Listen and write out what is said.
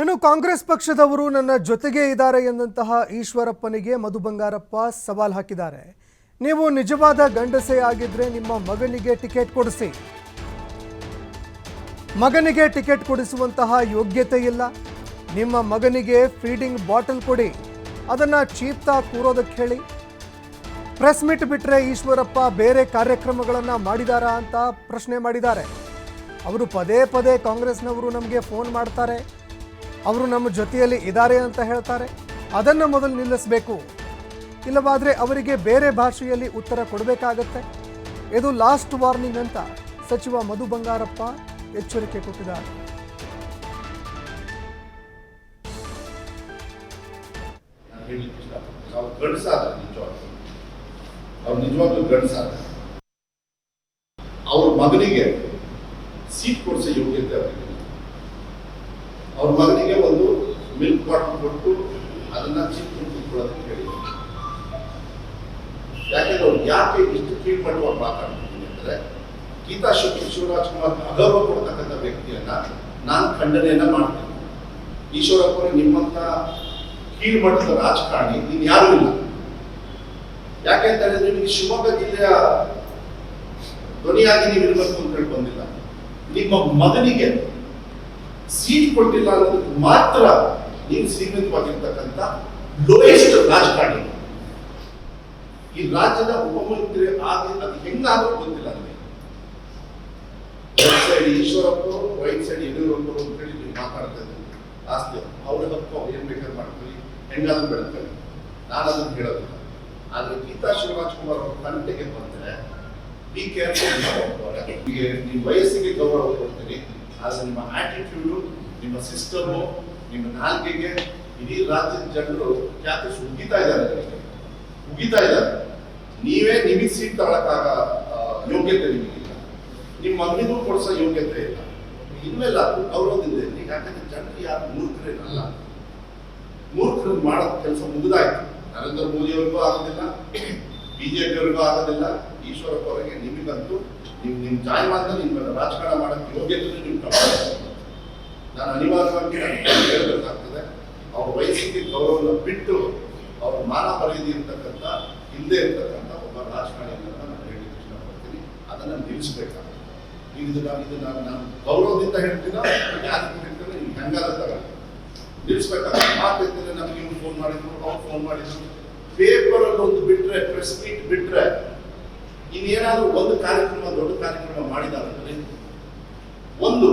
ಇನ್ನು ಕಾಂಗ್ರೆಸ್ ಪಕ್ಷದವರು ನನ್ನ ಜೊತೆಗೆ ಇದ್ದಾರೆ ಎಂದಂತಹ ಈಶ್ವರಪ್ಪನಿಗೆ ಮಧು ಬಂಗಾರಪ್ಪ ಸವಾಲ್ ಹಾಕಿದ್ದಾರೆ. ನೀವು ನಿಜವಾದ ಗಂಡಸೆ ಆಗಿದ್ರೆ ನಿಮ್ಮ ಮಗನಿಗೆ ಟಿಕೆಟ್ ಕೊಡಿಸಿ. ಮಗನಿಗೆ ಟಿಕೆಟ್ ಕೊಡಿಸುವಂತಹ ಯೋಗ್ಯತೆ ಇಲ್ಲ. ನಿಮ್ಮ ಮಗನಿಗೆ ಫೀಡಿಂಗ್ ಬಾಟಲ್ ಕೊಡಿ. ಅದನ್ನ ಚೀಪ್ತಾ ಕೂರೋದಕ್ಕೆ ಹೇಳಿ. ಪ್ರೆಸ್ ಮೀಟ್ ಬಿಟ್ರೆ ಈಶ್ವರಪ್ಪ ಬೇರೆ ಕಾರ್ಯಕ್ರಮಗಳನ್ನು ಮಾಡಿದಾರಾ ಅಂತ ಪ್ರಶ್ನೆ ಮಾಡಿದ್ದಾರೆ. ಅವರು ಪದೇ ಪದೇ ಕಾಂಗ್ರೆಸ್ನವರು ನಮಗೆ ಫೋನ್ ಮಾಡ್ತಾರೆ. ಅವರು ನಮ್ಮ ಜೊತೆಯಲ್ಲಿ ಇದ್ದಾರೆ ಅಂತ ಹೇಳ್ತಾರೆ. ಅದನ್ನು ಮೊದಲು ನಿಲ್ಲಿಸಬೇಕು. ಇಲ್ಲವಾದರೆ ಅವರಿಗೆ ಬೇರೆ ಭಾಷೆಯಲ್ಲಿ ಉತ್ತರ ಕೊಡಬೇಕಾಗತ್ತೆ. ಇದು ಲಾಸ್ಟ್ ವಾರ್ನಿಂಗ್ ಅಂತ ಸಚಿವ ಮಧು ಬಂಗಾರಪ್ಪ ಎಚ್ಚರಿಕೆ ಕೊಟ್ಟಿದ್ದಾರೆ. ಅವ್ರ ಮಗನಿಗೆ ಸೀಟ್ ಕೊಡಿಸೋ ಯೋಗ್ಯತೆ ಅವರಿಗೆ. ಅವ್ರ ಮಗನಿಗೆ ಒಂದು ಮಿಲ್ಕ್ ಬಾಟಲ್ ಕೊಟ್ಟು ಅದನ್ನ ಚಿಕ್ಕ ಕೂತ್ಕೊಳ್ಳೋದಕ್ಕೆ ಹೇಳಿದ್ರು ಯಾಕೆಂದ್ರೆ ಅವ್ರು ಯಾಕೆ ಇಷ್ಟು ಕೀಳ್ಪಟ್ಟವಾಗಿ ಮಾತಾಡ್ತೀನಿ ಅಂದ್ರೆ ಗೀತಾ ಶಕ್ತಿ ಶಿವರಾಜ್ ಕುಮಾರ್ ಅಗೌರವ ಕೊಡ್ತಕ್ಕಂಥ ವ್ಯಕ್ತಿಯನ್ನ ನಾನು ಖಂಡನೆಯನ್ನ ಮಾಡ್ತೀನಿ. ಈಶ್ವರಪ್ಪನ ನಿಮ್ಮಂತ ಕೀಳ್ಮಟ್ಟದ ರಾಜಕಾರಣಿ, ನೀನ್ ಯಾರು ಇಲ್ಲ. ಯಾಕೆ ಅಂತ ಹೇಳಿದ್ರೆ ನಿಮಗೆ ಶಿವಮೊಗ್ಗ ಜಿಲ್ಲೆಯ ಧ್ವನಿಯಾಗಿ ನೀವು ಇರಬೇಕು ಅಂತ ಹೇಳಿ ಬಂದಿಲ್ಲ. ನಿಮ್ಮ ಮಗನಿಗೆ ಸೀಟ್ ಕೊಟ್ಟಿಲ್ಲ ಅನ್ನೋದು ಮಾತ್ರ ನೀವು ಸೀಮಿತವಾಗಿರ್ತಕ್ಕಂಥ ಲೋಯೆಸ್ಟ್ ರಾಜಕಾರಣಿ. ಈ ರಾಜ್ಯದ ಉಪಮುಖ್ಯಮಂತ್ರಿ ಆಗಿ ಅದು ಹೆಂಗಾದ್ರೂ ಗೊತ್ತಿಲ್ಲ ನನಗೆ. Left side Eshwarappa right side Yediyurappa ಅಂತ ಹೇಳಿ ನೀವು ಮಾತಾಡ್ತಾ ಇದ್ದೀನಿ ಆಸ್ತಿ, ಅವ್ರ ಹಕ್ಕು ಅವ್ರು ಏನ್ ಬೇಕಾದ್ರೆ ಮಾಡ್ಕೊಳ್ಳಿ. ಹೆಂಗಾದ್ರೂ ಬೆಳ್ಕೊಳ್ಳಿ ನಾನು ಅದನ್ನು ಹೇಳೋದಿಲ್ಲ ಆದ್ರೆ ಗೀತಾ ಶಿವರಾಜ್ ಕುಮಾರ್ ಅವ್ರ ಕಂಟೆಗೆ ಬಂದ್ರೆ ಬಿ ಕೇರ್ಫುಲ್ ನಿಮ್ಮ ವಯಸ್ಸಿಗೆ ಗೌರವ ಕೊಡ್ತೀನಿ. ಆದ್ರೆ ನಿಮ್ಮ ಆಟಿಟ್ಯೂಡು ನಿಮ್ಮ ಸಿಸ್ಟಮು ನಿಮ್ಮ ನಾಲ್ಕಿಗೆ ಇಡೀ ರಾಜ್ಯದ ಜನರು ಖ್ಯಾತಿ ಉಗಿತಾ ಇದ್ದಾರೆ. ಉಗಿತಾ ಇದ್ದಾರೆ. ನೀವೇ ನಿಮಗೆ ಸೀಟ್ ತಗೊಳಕ್ಕಾಗ ಯೋಗ್ಯತೆ ನಿಮಗಿಲ್ಲ ನಿಮ್ಮ ಮಗನಿಗೂ ಕೊಡಿಸೋ ಯೋಗ್ಯತೆ ಇಲ್ಲ. ಅದು ಗೌರವದಿಂದ ಇರಲಿ ಯಾಕಂದ್ರೆ ಜನರು ಯಾರು ಮೂರ್ಖರೇನಲ್ಲ. ಮೂರ್ಖರು ಮಾಡೋ ಕೆಲಸ ಮುಗಿದಾಯ್ತು. ನರೇಂದ್ರ ಮೋದಿ ಆಗೋದಿಲ್ಲ. ಬಿಜೆಪಿ ಅವ್ರಿಗೂ ಆಗೋದಿಲ್ಲ ಈಶ್ವರಪ್ಪ ಅವರಿಗೆ ನಿಮಗಂತೂ ನಿಮ್ ನಿಮ್ ಜಾಯಮಾನದಲ್ಲಿ ನಿಮ್ಮ ರಾಜಕಾರಣ ಮಾಡೋಕ್ಕೆ ಯೋಗ್ಯತೆ ಕಳ್ಕೊಳ್ಳೋದು. ನಾನು ಅನಿವಾರ್ಯವಾಗಿ ಹೇಳಬೇಕಾಗ್ತದೆ, ಅವ್ರ ವಯಸ್ಸಿಗೆ ಗೌರವನ ಬಿಟ್ಟು ಅವ್ರ ಮಾನ ಪರಿಧಿ ಇರ್ತಕ್ಕಂಥ ಹಿಂದೆ ಇರ್ತಕ್ಕಂಥ ಒಬ್ಬ ರಾಜಕಾರಣಿ ಅಂತ ನಾನು ಹೇಳಲಿಕ್ಕೆ ಇಷ್ಟಪಡ್ತೀನಿ ಅದನ್ನ ನಿಲ್ಲಿಸಬೇಕಾಗ್ತದೆ ಇದು ನಾನು ಇದು ನಾನು ನಾನು ಗೌರವದಿಂದ ಹೇಳ್ತೀನ ಯಾರಿಗೆ ಹೇಳ್ತೀನಿ ನಿಮ್ಗೆ ಹೆಂಗಾದ ತಗೊಳ್ಳಿ. ನಿಲ್ಲಿಸ್ಬೇಕಾಗ್ತದೆ ಮಾತಿದ್ರೆ ನಮ್ಗೆ ಇವ್ರು ಫೋನ್ ಮಾಡಿದ್ರು, ಅವ್ರು ಫೋನ್ ಮಾಡಿದ್ರು. ಪೇಪರ್ ಒಂದು ಬಿಟ್ರೆ ಪ್ರೆಸ್ ಮೀಟ್ ಬಿಟ್ರೆ ಇನ್ನೇನಾದ್ರೂ ಒಂದು ಕಾರ್ಯಕ್ರಮ ದೊಡ್ಡ ಕಾರ್ಯಕ್ರಮ ಮಾಡಿದಾರಂದ್ರೆ ಒಂದು